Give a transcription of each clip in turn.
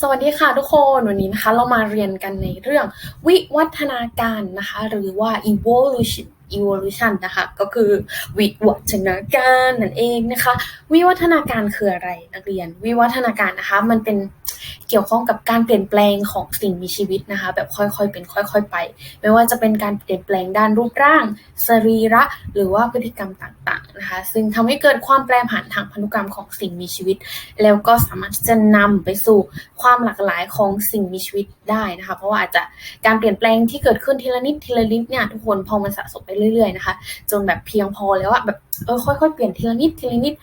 สวัสดีค่ะทุกคนวันนี้นะคะเรามาเรียนกันในเรื่องวิวัฒนาการนะคะหรือว่า evolution evolution นะคะก็คือวิวัฒนาการนั่นเองนะคะ วิวัฒนาการคืออะไรนักเรียน วิวัฒนาการนะคะมันเป็นเกี่ยวข้องกับการเปลี่ยนแปลงของสิ่งมีชีวิตนะคะ แบบค่อยๆเป็นค่อย ๆ ไป ไม่ว่าจะเป็นการเปลี่ยนแปลงด้านรูปร่าง สรีระ หรือว่าพฤติกรรมต่างๆ นะคะซึ่งทำให้เกิดความแปรผันทางพันธุกรรมของสิ่งมีชีวิต แล้วก็สามารถที่จะนำไปสู่ความหลากหลายของสิ่งมีชีวิตได้นะคะ เพราะว่าอาจจะการเปลี่ยนแปลงที่เกิดขึ้นทีละนิดทีละนิดเนี่ยทุกคนพอมันสะสมไปเรื่อยๆนะคะ จนแบบเพียงพอแล้วอะแบบเออค่อยๆเปลี่ยนทีละนิดทีละนิด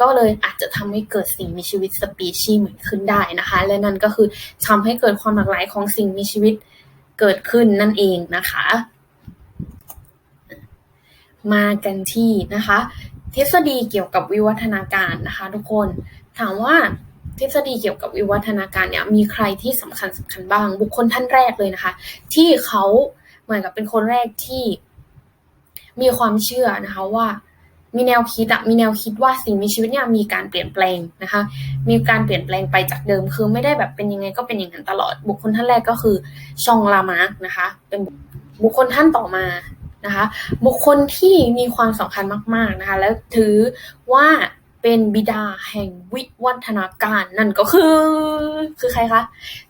ก็เลยอาจจะทำให้เกิดสิ่งมีชีวิตสปีชีส์เหมือนขึ้นได้นะคะ และนั่นก็คือทำให้เกิดความหลากหลายของสิ่งมีชีวิตเกิดขึ้นนั่นเองนะคะ มากันที่นะคะ ทฤษฎีเกี่ยวกับวิวัฒนาการนะคะ ทุกคนถามว่าทฤษฎีเกี่ยวกับวิวัฒนาการเนี่ยมีใครที่สำคัญสำคัญบ้าง บุคคลท่านแรกเลยนะคะ ที่เขาเหมือนกับเป็นคนแรกที่มีความเชื่อนะคะว่ามีแนวคิดอะมีแนวคิดว่าสิ่งมีชีวิตเนี่ยมีการเปลี่ยนแปลงนะคะ มีการเปลี่ยนแปลงไปจากเดิมคือไม่ได้แบบเป็นยังไงก็เป็นอย่างนั้นตลอด บุคคลท่านแรกก็คือชองลามาร์กนะคะ เป็นบุคคลท่านต่อมา นะคะ บุคคลที่มีความสำคัญมาก ๆนะคะ แล้วถือว่าเป็นบิดาแห่งวิวัฒนาการนั่นก็คือ คือใครคะ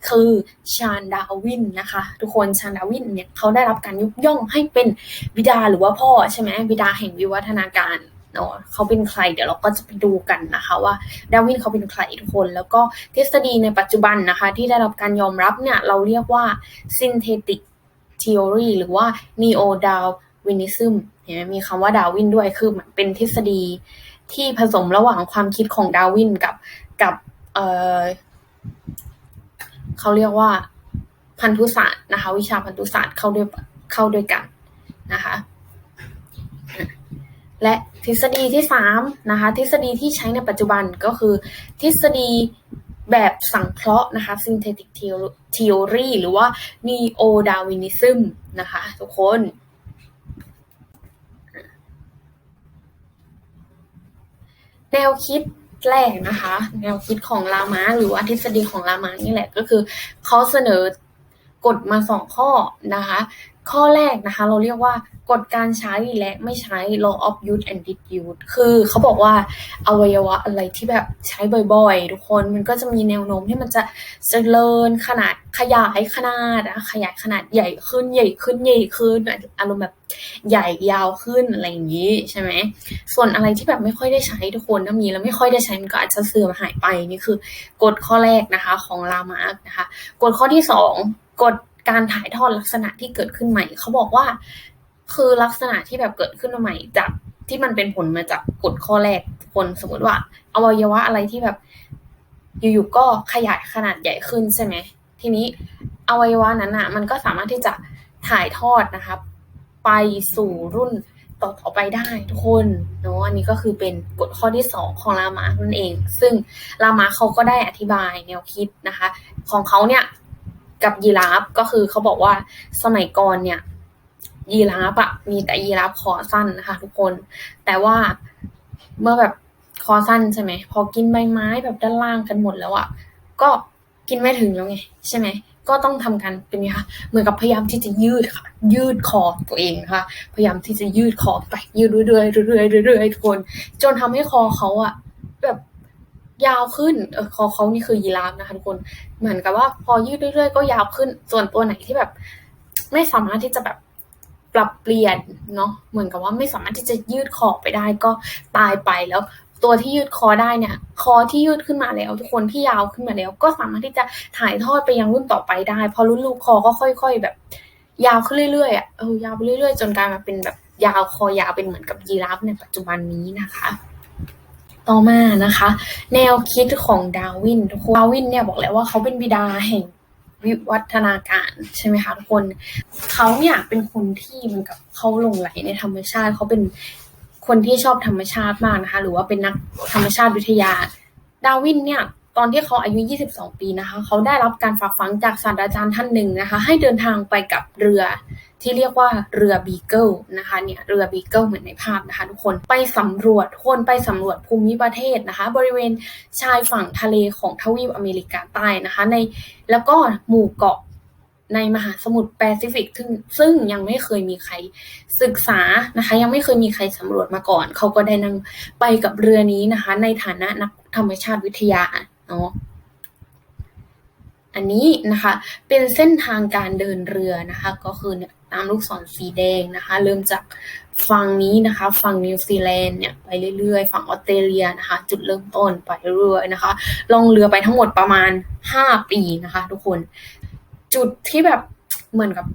คือชาญดาวินนะคะ ทุกคนชาญดาวินเนี่ยเขาได้รับการยกย่องให้เป็นบิดาหรือว่าพ่อใช่ไหมบิดาแห่งวิวัฒนาการเนาะเขาเป็นใครเดี๋ยวเราก็จะไปดูกันนะคะ ว่าดาวินเขาเป็นใครทุกคน แล้วก็ทฤษฎีในปัจจุบันนะคะ ที่ได้รับการยอมรับเนี่ยเราเรียกว่า synthetic theory หรือว่า neo darwinism เห็นไหมมีคำว่าดาวินด้วยคือเหมือนเป็นทฤษฎีที่ผสมระหว่างความคิดของดาวินกับกับเออเขาเรียกว่าพันธุศาสตร์นะคะ วิชาพันธุศาสตร์เข้าด้วยเข้าด้วยกันนะคะและทฤษฎีที่สามนะคะทฤษฎีที่ใช้ในปัจจุบันก็คือทฤษฎี แบบสังเคราะห์นะคะ synthetic theory หรือว่า neo darwinism นะคะทุกคนแนวคิดแรกนะคะ แนวคิดของลามาหรือว่าทฤษฎีของลามานี่แหละก็คือเขาเสนอกฎมาสองข้อนะคะ ข้อแรกนะคะ เราเรียกว่ากฎการใช้และไม่ใช้ law of use and disuse คือเขาบอกว่าอวัยวะอะไรที่แบบใช้บ่อยๆ ทุกคนมันก็จะมีแนวโน้มที่มันจะเจริญขนาดขยายขนาดนะขยายขนาดใหญ่ขึ้นใหญ่ขึ้นใหญ่ขึ้นอารมณ์แบบใหญ่ยาวขึ้นอะไรอย่างนี้ใช่ไหมส่วนอะไรที่แบบไม่ค่อยได้ใช้ทุกคนถ้ามีแล้วไม่ค่อยได้ใช้มันก็อาจจะเสื่อมหายไปนี่คือกฎข้อแรกนะคะของลามาร์กนะคะ กฎข้อที่สองกฎ การถ่ายทอดลักษณะที่เกิดขึ้นใหม่ เขาบอกว่า คือลักษณะที่แบบเกิดขึ้นมาใหม่ จากที่มันเป็นผลมาจากกฎข้อแรกคนสมมติว่า อวัยวะอะไรที่แบบ อยู่ๆก็ขยายขนาดใหญ่ขึ้นใช่ไหมทีนี้อวัยวะนั้นอะ มันก็สามารถที่จะถ่ายทอดนะครับไปสู่รุ่นต่อๆไปได้ทุกคนเนาะอันนี้ก็คือเป็นกฎข้อที่สองของลามานั่นเอง ซึ่งลามาเขาก็ได้อธิบายแนวคิดนะคะ ของเขาเนี่ย กับยีราฟก็คือเขาบอกว่าสมัยก่อนเนี่ยยีราฟอะมีแต่ยีราฟคอสั้นนะคะทุกคน แต่ว่าเมื่อแบบคอสั้นใช่ไหมพอกินใบไม้แบบด้านล่างกันหมดแล้วอะก็กินไม่ถึงแล้วไงใช่ไหมก็ต้องทำกันเป็นไงคะเหมือนกับพยายามที่จะยืดค่ะ ยืดคอตัวเองนะคะพยายามที่จะยืดคอไปยืดเรื่อยๆเรื่อยๆเรื่อยๆทุกคน จนทำให้คอเขาอะแบบ ยาวขึ้นเออคอเขานี่คือยีราฟนะคะทุกคน เหมือนกับว่าพอยืดเรื่อยๆก็ยาวขึ้น ส่วนตัวไหนที่แบบ ไม่สามารถที่จะแบบปรับเปลี่ยนเนาะเหมือนกับว่าไม่สามารถที่จะยืดคอไปได้ก็ตายไปแล้ว ตัวที่ยืดคอได้เนี่ย คอที่ยืดขึ้นมาแล้ว ทุกคนที่ยาวขึ้นมาแล้ว ก็สามารถที่จะถ่ายทอดไปยังรุ่นต่อไปได้พอรุ่นลูกคอก็ค่อย ๆ แบบ ยาวขึ้นเรื่อยๆอะเออยาวไปเรื่อยๆ จนกลายมาเป็นแบบยาวคอยาวเป็นเหมือนกับยีราฟในปัจจุบันนี้นะคะ ต่อมานะคะ แนวคิดของดาวินทุกคนดาวินเนี่ยบอกแล้วว่าเขาเป็นบิดาแห่งวิวัฒนาการใช่ไหมคะทุกคนเขาเนี่ยเป็นคนที่มันกับเขาหลงไหลในธรรมชาติเขาเป็นคนที่ชอบธรรมชาติมากนะคะ หรือว่าเป็นนักธรรมชาติวิทยา ดาวินเนี่ย ตอนที่เขาอายุ 22 ปีนะคะ เขาได้รับการฝากฝังจากศาสตราจารย์ท่านหนึ่งนะคะ ให้เดินทางไปกับเรือที่เรียกว่าเรือบีเกิลนะคะเนี่ยเรือบีเกิลเหมือนในภาพนะคะทุกคนไปสำรวจทุกคนไปสำรวจภูมิประเทศนะคะ บริเวณชายฝั่งทะเลของทวีปอเมริกาใต้นะคะ ในแล้วก็หมู่เกาะในมหาสมุทรแปซิฟิกซึ่งซึ่งยังไม่เคยมีใครศึกษานะคะ ยังไม่เคยมีใครสำรวจมาก่อน เขาก็ได้นั่งไปกับเรือนี้นะคะ ในฐานะนักธรรมชาติวิทยา เนาะอันนี้นะคะเป็นเส้นทางการเดินเรือนะคะก็คือเนี่ยตามลูกศรสีแดงนะคะ เริ่มจากฝั่งนี้นะคะฝั่งนิวซีแลนด์เนี่ยไปเรื่อยๆ ฝั่งออสเตรเลียนะคะ จุดเริ่มต้นไปเรื่อยๆนะคะล่องเรือไปทั้งหมดประมาณ 5 ปีนะคะ ทุกคน จุดที่แบบเหมือนกับ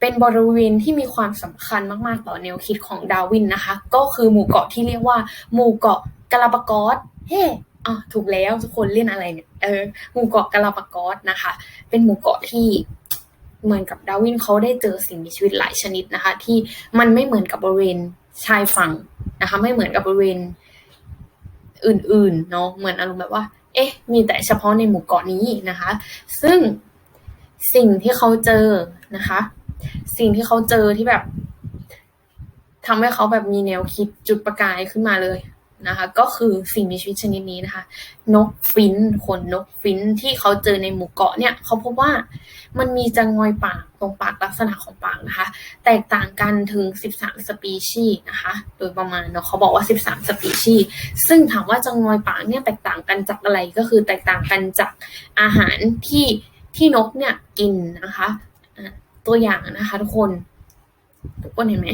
เป็นบริเวณที่มีความสำคัญมากๆ ต่อแนวคิดของดาวินนะคะ ก็คือหมู่เกาะที่เรียกว่าหมู่เกาะกาลาปากอสเฮ้ อะถูกแล้วทุกคนเล่นอะไรเนี่ยเออหมู่เกาะกาลาปากอสนะคะ เป็นหมู่เกาะที่เหมือนกับดาวินเขาได้เจอสิ่งมีชีวิตหลายชนิดนะคะ ที่มันไม่เหมือนกับบริเวณชายฝั่งนะคะ ไม่เหมือนกับบริเวณอื่นๆเนาะเหมือนอารมณ์แบบว่า เอ๊ะ มีแต่เฉพาะในหมู่เกาะนี้นะคะ ซึ่งสิ่งที่เขาเจอนะคะ สิ่งที่เขาเจอที่แบบทำให้เขาแบบมีแนวคิดจุดประกายขึ้นมาเลย นะคะก็คือสิ่งมีชีวิตชนิดนี้นะคะ นกฟินขนนกฟินที่เขาเจอในหมู่เกาะเนี่ยเขาพบว่ามันมีจะงอยปากตรงปากลักษณะของปากนะคะ แตกต่างกันถึง 13 สปีชีนะคะ โดยประมาณเนาะเขาบอกว่า 13 สปีชีซึ่งถามว่าจะงอยปากเนี่ยแตกต่างกันจากอะไรก็คือแตกต่างกันจากอาหารที่ที่นกเนี่ยกินนะคะตัวอย่างนะคะ ทุกคนทุกคนเห็นไหม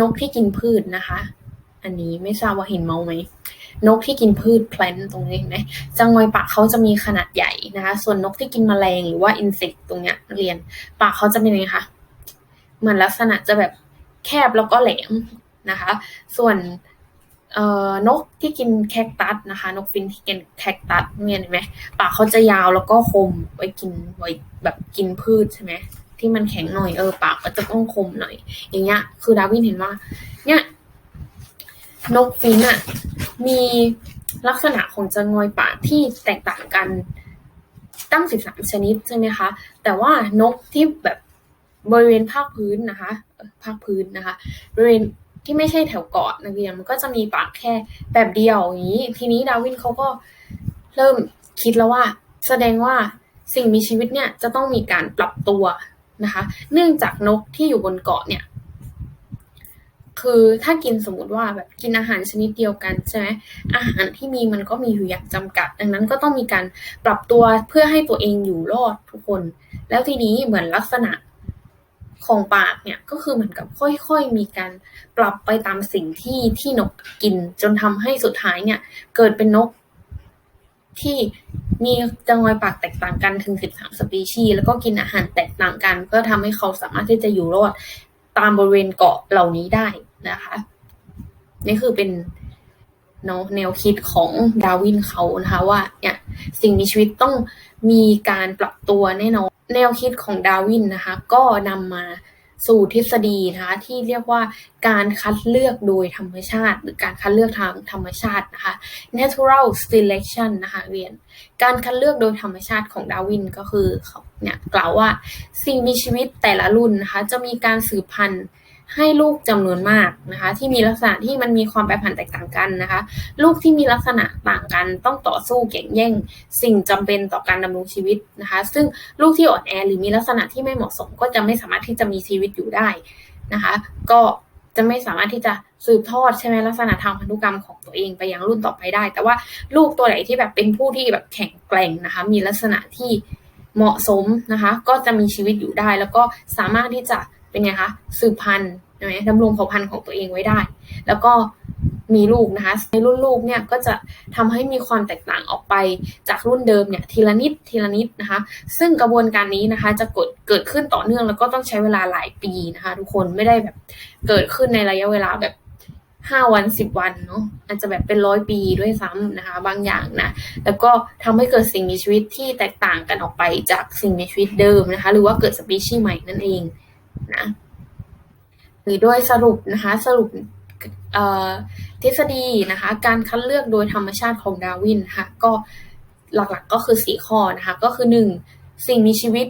นกที่กินพืชนะคะ อันนี้ไม่ทราบว่าเห็นเมาไหมนกที่กินพืชแพลนตรงนี้เห็นไหมจังงอยปากเขาจะมีขนาดใหญ่นะคะ ส่วนนกที่กินแมลงหรือว่าอินเสกตรงเนี้ยเรียน ปากเขาจะเป็นยังไงคะเหมือนลักษณะจะแบบแคบแล้วก็แหลมนะคะ ส่วนเอ่อนกที่กินแคคตัสนะคะ นกฟินที่กินแคคตัสเนี่ยเห็นไหมปากเขาจะยาวแล้วก็คมไว้กินไว้แบบกินพืชใช่ไหมที่มันแข็งหน่อยเออปากก็จะต้องคมหน่อย อย่างเงี้ยคือดาวินเห็นว่าเนี่ย นกฟินอะมีลักษณะของจะงอยปากที่แตกต่างกันตั้งสิบสามชนิดใช่ไหมคะ แต่ว่านกที่แบบบริเวณภาคพื้นนะคะภาคพื้นนะคะบริเวณที่ไม่ใช่แถวเกาะนักเรียนมันก็จะมีปากแค่แบบเดียวอย่างนี้ ทีนี้ดาวินเขาก็เริ่มคิดแล้วว่า แสดงว่าสิ่งมีชีวิตเนี่ยจะต้องมีการปรับตัวนะคะ เนื่องจากนกที่อยู่บนเกาะเนี่ย คือถ้ากินสมมติว่าแบบกินอาหารชนิดเดียวกันใช่ไหมอาหารที่มีมันก็มีอยู่อย่างจำกัด ดังนั้นก็ต้องมีการปรับตัวเพื่อให้ตัวเองอยู่รอดทุกคน แล้วทีนี้เหมือนลักษณะของปากเนี่ยก็คือเหมือนกับค่อยๆ มีการปรับไปตามสิ่งที่ที่นกกิน จนทำให้สุดท้ายเนี่ย เกิดเป็นนกที่มีจังหวะปากแตกต่างกันถึง 13 สปีชีส์แล้วก็กินอาหารแตกต่างกันก็ทำให้เขาสามารถที่จะอยู่รอดตามบริเวณเกาะเหล่านี้ได้ นะคะนี่คือเป็นเนาะแนวคิดของดาวินเขานะคะว่าเนี่ยสิ่งมีชีวิตต้องมีการปรับตัวแน่นอนแนวคิดของดาวินนะคะ ก็นำมาสู่ทฤษฎีนะคะที่เรียกว่าการคัดเลือกโดยธรรมชาติ หรือการคัดเลือกทางธรรมชาตินะคะ natural selection นะคะเรียน การคัดเลือกโดยธรรมชาติของดาวินก็คือเขาเนี่ยกล่าวว่าสิ่งมีชีวิตแต่ละรุ่นนะคะจะมีการสืบพันธุ์ ให้ลูกจำนวนมากนะคะ ที่มีลักษณะที่มันมีความแปรผันแตกต่างกันนะคะ ลูกที่มีลักษณะต่างกันต้องต่อสู้แข่งแย่ง สิ่งจำเป็นต่อการดำรงชีวิตนะคะ ซึ่งลูกที่อ่อนแอหรือมีลักษณะที่ไม่เหมาะสมก็จะไม่สามารถที่จะมีชีวิตอยู่ได้นะคะ ก็จะไม่สามารถที่จะสืบทอดใช่ไหมลักษณะทางพันธุกรรมของตัวเองไปยังรุ่นต่อไปได้ แต่ว่าลูกตัวไหนที่แบบเป็นผู้ที่แบบแข็งแกร่งนะคะ มีลักษณะที่เหมาะสมนะคะ ก็จะมีชีวิตอยู่ได้แล้วก็สามารถที่จะ เป็นไงคะสืบพันธุ์ใช่ไหมดำรงเผ่าพันธุ์ของตัวเองไว้ได้ แล้วก็มีลูกนะคะในรุ่นลูกเนี่ยก็จะทำให้มีความแตกต่างออกไปจากรุ่นเดิมเนี่ยทีละนิดทีละนิดนะคะ ซึ่งกระบวนการนี้นะคะจะเกิดเกิดขึ้นต่อเนื่องแล้วก็ต้องใช้เวลาหลายปีนะคะ ทุกคนไม่ได้แบบเกิดขึ้นในระยะเวลาแบบห้าวันสิบวันเนาะอาจจะแบบเป็นร้อยปีด้วยซ้ำนะคะ บางอย่างนะแล้วก็ทำให้เกิดสิ่งมีชีวิตที่แตกต่างกันออกไปจากสิ่งมีชีวิตเดิมนะคะ หรือว่าเกิดสปีชีส์ใหม่นั่นเอง นะหรือโดยสรุปนะคะสรุปทฤษฎีนะคะการคัดเลือกโดยธรรมชาติของดาร์วินค่ะก็หลักๆก็คือสี่ข้อนะคะก็คือหนึ่งสิ่งมีชีวิต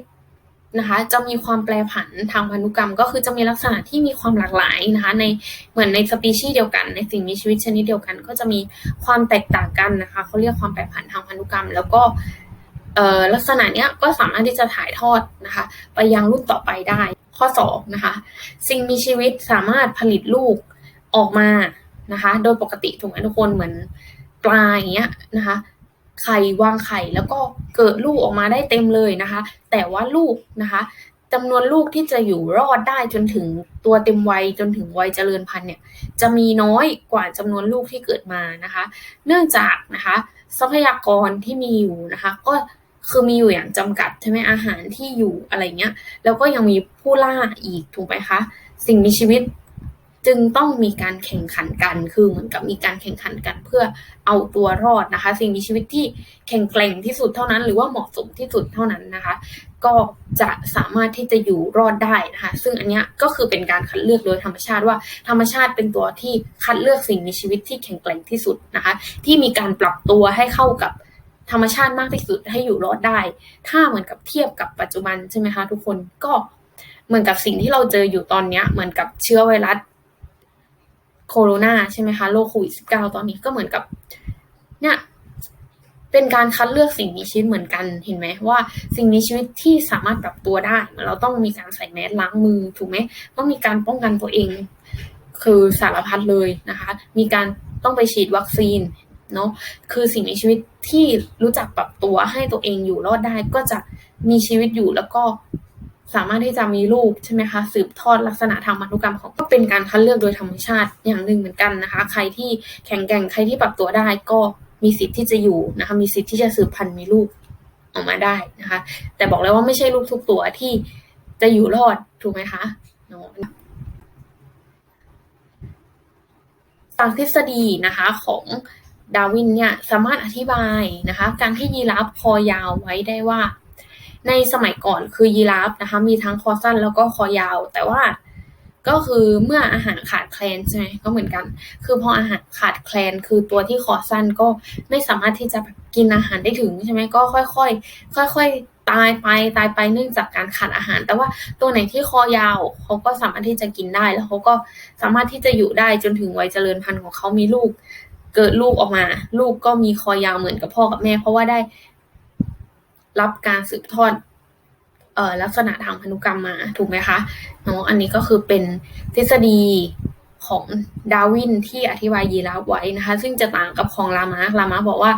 นะคะจะมีความแปรผันทางพันธุกรรม ก็คือจะมีลักษณะที่มีความหลากหลายนะคะในเหมือนในสปีชีส์เดียวกัน ในสิ่งมีชีวิตชนิดเดียวกัน ก็จะมีความแตกต่างกันนะคะเขาเรียกความแปรผันทางพันธุกรรม แล้วก็ลักษณะเนี้ยก็สามารถที่จะถ่ายทอดนะคะไปยังรุ่นต่อไปได้ ข้อ2นะคะสิ่งมีชีวิตสามารถผลิตลูกออกมานะคะ โดยปกติถูกไหมทุกคนเหมือนปลาอย่างเงี้ยนะคะไข่วางไข่แล้วก็เกิดลูกออกมาได้เต็มเลยนะคะ แต่ว่าลูกนะคะจำนวนลูกที่จะอยู่รอดได้จนถึงตัวเต็มวัยจนถึงวัยเจริญพันธุ์เนี่ยจะมีน้อยกว่าจำนวนลูกที่เกิดมานะคะ เนื่องจากนะคะทรัพยากรที่มีอยู่นะคะ ก็ คือมีอยู่อย่างจำกัดใช่ไหมอาหารที่อยู่อะไรเงี้ย แล้วก็ยังมีผู้ล่าอีกถูกไหมคะ สิ่งมีชีวิตจึงต้องมีการแข่งขันกัน คือเหมือนกับมีการแข่งขันกันเพื่อเอาตัวรอดนะคะ สิ่งมีชีวิตที่แข็งแกร่งที่สุดเท่านั้น หรือว่าเหมาะสมที่สุดเท่านั้นนะคะ ก็จะสามารถที่จะอยู่รอดได้นะคะ ซึ่งอันนี้ก็คือเป็นการคัดเลือกโดยธรรมชาติว่าธรรมชาติเป็นตัวที่คัดเลือกสิ่งมีชีวิตที่แข็งแกร่งที่สุดนะคะ ที่มีการปรับตัวให้เข้ากับ ธรรมชาติมากที่สุดให้อยู่รอดได้ ถ้าเหมือนกับเทียบกับปัจจุบันใช่ไหมคะทุกคนก็เหมือนกับสิ่งที่เราเจออยู่ตอนนี้เหมือนกับเชื้อไวรัสโคโรนาใช่ไหมคะโรคโควิดสิบเก้าตอนนี้ก็เหมือนกับเนี่ยเป็นการคัดเลือกสิ่งมีชีวิตเหมือนกันเห็นไหมว่า สิ่งมีชีวิตที่สามารถปรับตัวได้ เราต้องมีการใส่แมสล้างมือถูกไหมต้องมีการป้องกันตัวเอง คือสารพัดเลยนะคะ มีการต้องไปฉีดวัคซีน เนาะคือสิ่งมีชีวิตที่รู้จักปรับตัวให้ตัวเองอยู่รอดได้ก็จะมีชีวิตอยู่แล้วก็สามารถที่จะมีลูกใช่ไหมคะสืบทอดลักษณะทางพันธุกรรมของก็เป็นการคัดเลือกโดยธรรมชาติอย่างหนึ่งเหมือนกันนะคะ ใครที่แข็งแกร่งใครที่ปรับตัวได้ก็มีสิทธิ์ที่จะอยู่นะคะมีสิทธิ์ที่จะสืบพันธุ์มีลูกออกมาได้นะคะ แต่บอกเลยว่าไม่ใช่ลูกทุกตัวที่จะอยู่รอดถูกไหมคะตามทฤษฎีนะคะของ ดาวินเนี่ยสามารถอธิบายนะคะการที่ยีราฟคอยาวไว้ได้ว่า ในสมัยก่อนคือยีราฟนะคะมีทั้งคอสั้นแล้วก็คอยาว แต่ว่าก็คือเมื่ออาหารขาดแคลนใช่ไหมก็เหมือนกัน คือพออาหารขาดแคลนคือตัวที่คอสั้นก็ไม่สามารถที่จะกินอาหารได้ถึงใช่ไหมก็ค่อยๆค่อย ๆ ตายไปตายไปเนื่องจากการขาดอาหาร แต่ว่าตัวไหนที่คอยาวเขาก็สามารถที่จะกินได้แล้วเขาก็สามารถที่จะอยู่ได้จนถึงวัยเจริญพันธุ์ของเขามีลูก เกิดลูกออกมา ลูกก็มีคอยาวเหมือนกับพ่อกับแม่ เพราะว่าได้รับการสืบทอดเอ่อลักษณะทางพันธุกรรมมาถูกไหมคะเนาะอันนี้ก็คือเป็นทฤษฎีของดาวินที่อธิบายยีราฟไว้นะคะ ซึ่งจะต่างกับของลามาลามาบอกว่า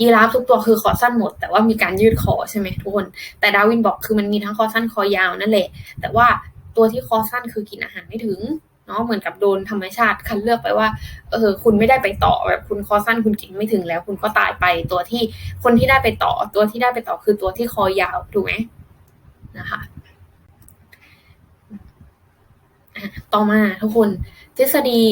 ยีราฟทุกตัวคือคอสั้นหมด แต่ว่ามีการยืดคอใช่ไหมทุกคน แต่ดาวินบอกคือมันมีทั้งคอสั้นคอยาวนั่นแหละ แต่ว่าตัวที่คอสั้นคือกินอาหารไม่ถึง เนาะเหมือนกับโดนธรรมชาติคัดเลือกไปว่าเออคุณไม่ได้ไปต่อแบบคุณคอสั้นคุณกินไม่ถึงแล้ว คุณก็ตายไปตัวที่คนที่ได้ไปต่อ ตัวที่ได้ไปต่อคือตัวที่คอยาวถูกไหมนะคะต่อมาทุกคนทฤษฎี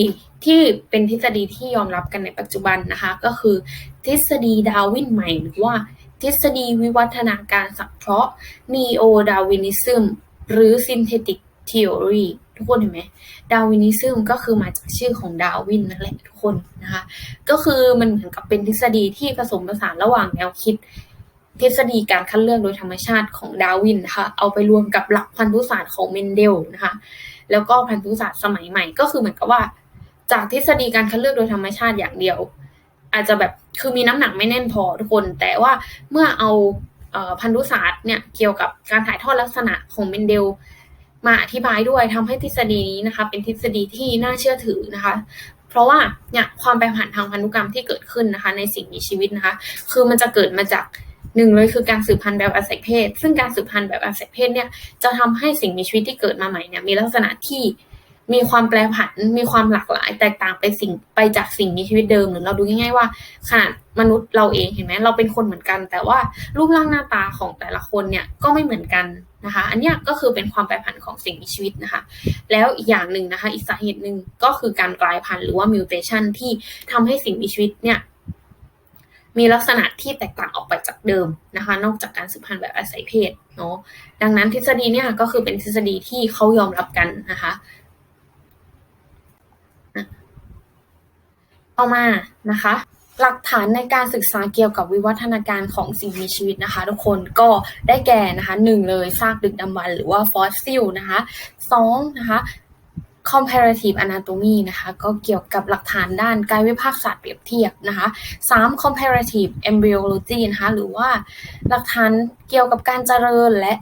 ที่เป็นทฤษฎีที่ยอมรับกันในปัจจุบันนะคะ ก็คือทฤษฎีดาวินใหม่หรือว่าทฤษฎีวิวัฒนาการสังเคราะห์ neo darwinism หรือ synthetic theory ทุกคนเห็นไหมดาวินิซึมก็คือมาจากชื่อของดาวินนั่นแหละทุกคนนะคะ ก็คือมันเหมือนกับเป็นทฤษฎีที่ผสมผสานระหว่างแนวคิด ทฤษฎีการคัดเลือกโดยธรรมชาติของดาวินนะคะเอาไปรวมกับหลักพันธุศาสตร์ของเมนเดลนะคะ แล้วก็พันธุศาสตร์สมัยใหม่ ก็คือเหมือนกับว่า จากทฤษฎีการคัดเลือกโดยธรรมชาติอย่างเดียว อาจจะแบบคือมีน้ำหนักไม่แน่นพอทุกคน แต่ว่าเมื่อเอาพันธุศาสตร์เนี่ยเกี่ยวกับการถ่ายทอดลักษณะของเมนเดล มาอธิบายด้วยทำให้ทฤษฎีนี้นะคะ เป็นทฤษฎีที่น่าเชื่อถือนะคะ เพราะว่าเนี่ยความแปรผันทางพันธุกรรมที่เกิดขึ้นนะคะ ในสิ่งมีชีวิตนะคะ คือมันจะเกิดมาจากหนึ่งเลยคือการสืบพันธุ์แบบอาศัยเพศ ซึ่งการสืบพันธุ์แบบอาศัยเพศเนี่ยจะทำให้สิ่งมีชีวิตที่เกิดมาใหม่เนี่ยมีลักษณะที่ มีความแปรผัน มีความหลากหลาย แตกต่างไปสิ่งไปจากสิ่งมีชีวิตเดิมหรือเราดูง่ายๆว่าขนาดมนุษย์เราเองเห็นไหมเราเป็นคนเหมือนกัน แต่ว่ารูปร่างหน้าตาของแต่ละคนเนี่ยก็ไม่เหมือนกันนะคะ อันนี้ก็คือเป็นความแปรผันของสิ่งมีชีวิตนะคะ แล้วอีกอย่างหนึ่งนะคะ อีกสาเหตุหนึ่งก็คือการกลายพันธุ์หรือว่ามิวเทชันที่ทำให้สิ่งมีชีวิตเนี่ยมีลักษณะที่แตกต่างออกไปจากเดิมนะคะ นอกจากการสืบพันธุ์แบบอาศัยเพศเนาะดังนั้นทฤษฎีเนี่ยก็คือเป็นทฤษฎีที่เขายอมรับกันนะคะ ต่อมานะคะ หลักฐานในการศึกษาเกี่ยวกับวิวัฒนาการของสิ่งมีชีวิตนะคะ ทุกคนก็ได้แก่นะคะหนึ่งเลยซากดึกดำบรรพ์หรือว่าฟอสซิลนะคะสองนะคะ comparative anatomy นะคะก็เกี่ยวกับหลักฐานด้านกายวิภาคศาสตร์เปรียบเทียบนะคะสาม comparative embryology นะคะหรือว่าหลักฐานเกี่ยวกับการเจริญและ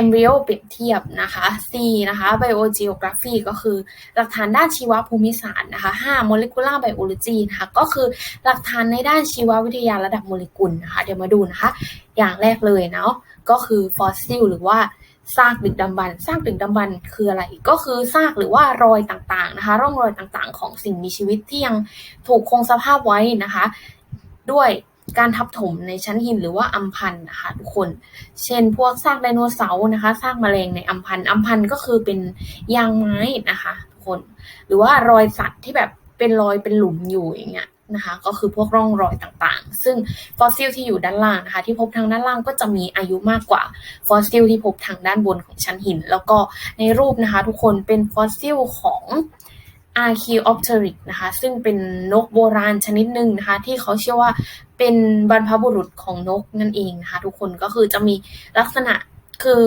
embryo เปรียบเทียบนะคะ C นะคะ biogeography ก็คือหลักฐานด้านชีวภูมิศาสตร์นะคะ 5 molecular biology นะคะก็คือหลักฐานในด้านชีววิทยาระดับโมเลกุลนะคะ เดี๋ยวมาดูนะคะ อย่างแรกเลยเนาะก็คือ fossil หรือว่าซากดึกดำบรรซากดึกดำบรรพ์คืออะไร ก็คือซากหรือว่ารอยต่างๆนะคะ ร่องรอยต่างๆ ของสิ่งมีชีวิตที่ยังถูกคงสภาพไว้นะคะ ด้วย การทับถมในชั้นหินหรือว่าอัมพันธ์นะคะทุกคน เช่น พวกซากไดโนเสาร์นะคะซากแมลงในอัมพันธ์อัมพันธ์ก็คือเป็นยางไม้นะคะทุกคน หรือว่ารอยสัตว์ที่แบบเป็นรอยเป็นหลุมอยู่อย่างเงี้ยนะคะ ก็คือพวกร่องรอยต่างๆ ซึ่งฟอสซิลที่อยู่ด้านล่างนะคะ ที่พบทางด้านล่างก็จะมีอายุมากกว่าฟอสซิลที่พบทางด้านบนของชั้นหิน แล้วก็ในรูปนะคะ ทุกคนเป็นฟอสซิลของ a r c h e o p t e r i c นะคะ ซึ่งเป็นนกโบราณชนิดหนึ่งนะคะ ที่เขาเชื่อว่าเป็นบรรพบุรุษของนกนั่นเองนะคะทุกคนก็คือจะมีลักษณะคือ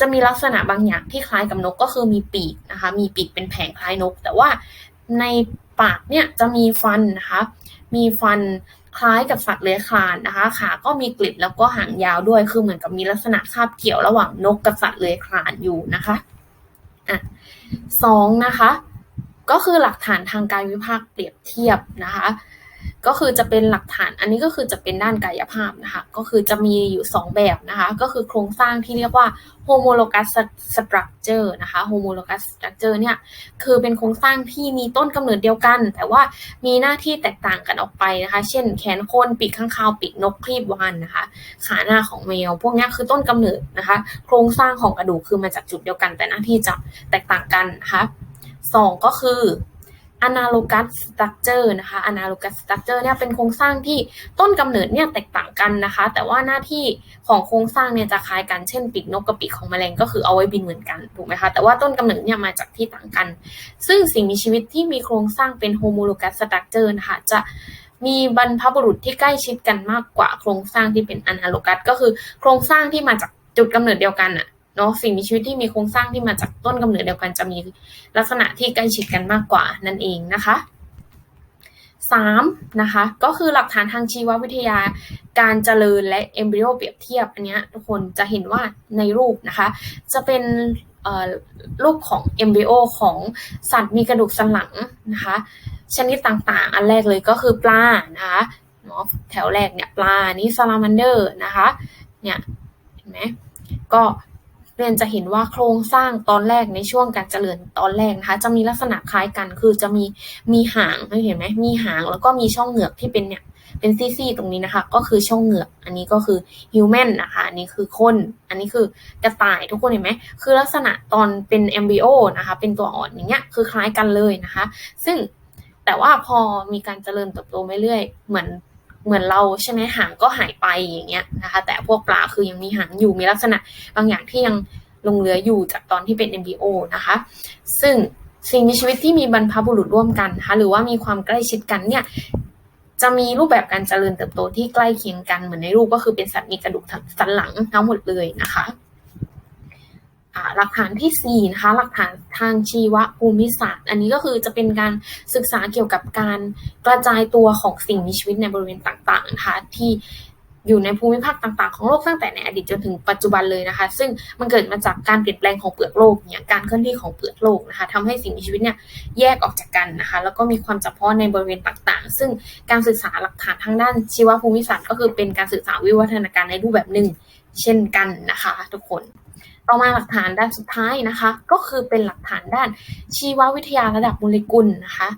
จะมีลักษณะบางอย่างที่คล้ายกับนกก็คือมีปีกนะคะ มีปีกเป็นแผงคล้ายนก แต่ว่าในปากเนี่ยจะมีฟันนะคะ มีฟันคล้ายกับสัตว์เลื้อยคลานนะคะ ขาก็มีกลิบแล้วก็หางยาวด้วย คือเหมือนกับมีลักษณะคาบเกี่ยวระหว่างนกกับสัตว์เลื้อยคลานอยู่นะคะอะสองนะคะ ก็คือหลักฐานทางการวิพากษ์เปรียบเทียบนะคะ ก็คือจะเป็นหลักฐานอันนี้ก็คือจะเป็นด้านกายภาพนะคะ ก็คือจะมีอยู่ 2 แบบนะคะ ก็คือโครงสร้างที่เรียกว่า homologous structure นะคะ homologous structure เนี่ยคือเป็นโครงสร้างที่มีต้นกำเนิดเดียวกัน แต่ว่ามีหน้าที่แตกต่างกันออกไปนะคะ เช่นแขนคนปีกข้างคาวปีกนกคลีบวานนะคะ ขาหน้าของแมว พวกนี้คือต้นกำเนิดนะคะ โครงสร้างของกระดูกคือมาจากจุดเดียวกัน แต่หน้าที่จะแตกต่างกันนะคะ สองก็คือ analogous structure นะคะ analogous structure เนี่ยเป็นโครงสร้างที่ต้นกำเนิดเนี่ยแตกต่างกันนะคะ แต่ว่าหน้าที่ของโครงสร้างเนี่ยจะคล้ายกัน เช่นปีกนกกับปีกของแมลงก็คือเอาไว้บินเหมือนกันถูกไหมคะ แต่ว่าต้นกำเนิดเนี่ยมาจากที่ต่างกัน ซึ่งสิ่งมีชีวิตที่มีโครงสร้างเป็น homologous structure นะคะ จะมีบรรพบุรุษที่ใกล้ชิดกันมากกว่าโครงสร้างที่เป็น analogous ก็คือโครงสร้างที่มาจากจุดกำเนิดเดียวกันอะ เนาะสิ่งมีชีวิตที่มีโครงสร้างที่มาจากต้นกำเนิดเดียวกันจะมีลักษณะที่ใกล้ชิดกันมากกว่านั่นเองนะคะสามนะคะก็คือหลักฐานทางชีววิทยาการเจริญและเอมบริโอเปรียบเทียบอันนี้ทุกคนจะเห็นว่าในรูปนะคะ จะเป็นรูปของเอมบริโอของสัตว์มีกระดูกสันหลังนะคะชนิดต่างๆ อันแรกเลยก็คือปลานะคะเนาะแถวแรกเนี่ยปลานี่ซาลามันเดอร์นะคะเนี่ยเห็นไหมก็ เรียนจะเห็นว่าโครงสร้างตอนแรกในช่วงการเจริญตอนแรกนะคะ จะมีลักษณะคล้ายกัน คือจะมีมีหางเห็นไหมมีหางแล้วก็มีช่องเหงือกที่เป็นเนี่ยเป็นซี่ๆตรงนี้นะคะ ก็คือช่องเหงือก อันนี้ก็คือฮิวแมนนะคะ อันนี้คือคน อันนี้คือกระต่ายทุกคนเห็นไหม คือลักษณะตอนเป็นเอมบิโอนะคะ เป็นตัวอ่อนอย่างเงี้ย คือคล้ายกันเลยนะคะ ซึ่งแต่ว่าพอมีการเจริญเติบโตไปเรื่อย เหมือน เหมือนเราใช่ไหมหางก็หายไปอย่างเงี้ยนะคะ แต่พวกปลาคือยังมีหางอยู่มีลักษณะบางอย่างที่ยังลงเหลืออยู่จากตอนที่เป็น MBO นะคะ ซึ่งสิ่งมีชีวิตที่มีบรรพบุรุษร่วมกันนะคะหรือว่ามีความใกล้ชิดกันเนี่ยจะมีรูปแบบการเจริญเติบโตที่ใกล้เคียงกันเหมือนในรูปก็คือเป็นสัตว์มีกระดูกสันหลังทั้งหมดเลยนะคะ หลักฐานที่4นะคะหลักฐานทางชีวภูมิศาสตร์ อันนี้ก็คือจะเป็นการศึกษาเกี่ยวกับการกระจายตัวของสิ่งมีชีวิตในบริเวณต่างๆนะคะที่อยู่ในภูมิภาคต่างๆ ของโลกตั้งแต่ในอดีตจนถึงปัจจุบันเลยนะคะ ซึ่งมันเกิดมาจากการเปลี่ยนแปลงของเปลือกโลกเนี่ยการเคลื่อนที่ของเปลือกโลกนะคะทำให้สิ่งมีชีวิตเนี่ยแยกออกจากกันนะคะ แล้วก็มีความเฉพาะในบริเวณต่างๆ ซึ่งการศึกษาหลักฐานทางด้านชีวภูมิศาสตร์ ก็คือเป็นการศึกษาวิวัฒนาการในรูปแบบหนึ่งเช่นกันนะคะ ทุกคน ต่อมาหลักฐานด้านสุดท้ายนะคะ ก็คือเป็นหลักฐานด้านชีววิทยาระดับโมเลกุลนะคะ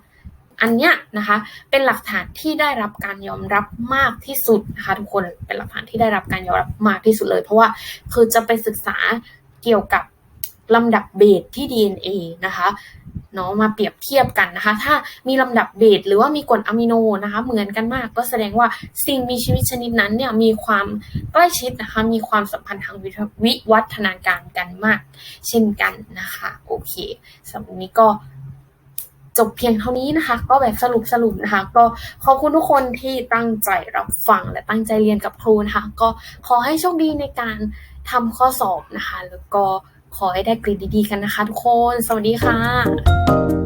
อันเนี้ยนะคะเป็นหลักฐานที่ได้รับการยอมรับมากที่สุดนะคะทุกคนเป็นหลักฐานที่ได้รับการยอมรับมากที่สุดเลย เพราะว่าคือจะไปศึกษาเกี่ยวกับลำดับเบสที่ DNA นะคะ เนาะมาเปรียบเทียบกันนะคะ ถ้ามีลำดับเบสหรือว่ามีกรดอะมิโนนะคะ เหมือนกันมากก็แสดงว่าสิ่งมีชีวิตชนิดนั้นเนี่ยมีความใกล้ชิดนะคะ มีความสัมพันธ์ทางวิวัฒนาการกันมาก เช่นกันนะคะโอเคสำหรับนี้ก็จบเพียงเท่านี้นะคะ ก็แบบสรุปสรุปนะคะ ก็ขอบคุณทุกคนที่ตั้งใจรับฟังและตั้งใจเรียนกับครูนะคะ ก็ขอให้โชคดีในการทำข้อสอบนะคะ แล้วก็ ขอให้ได้กลิ่นดีๆกันนะคะทุกคน สวัสดีค่ะ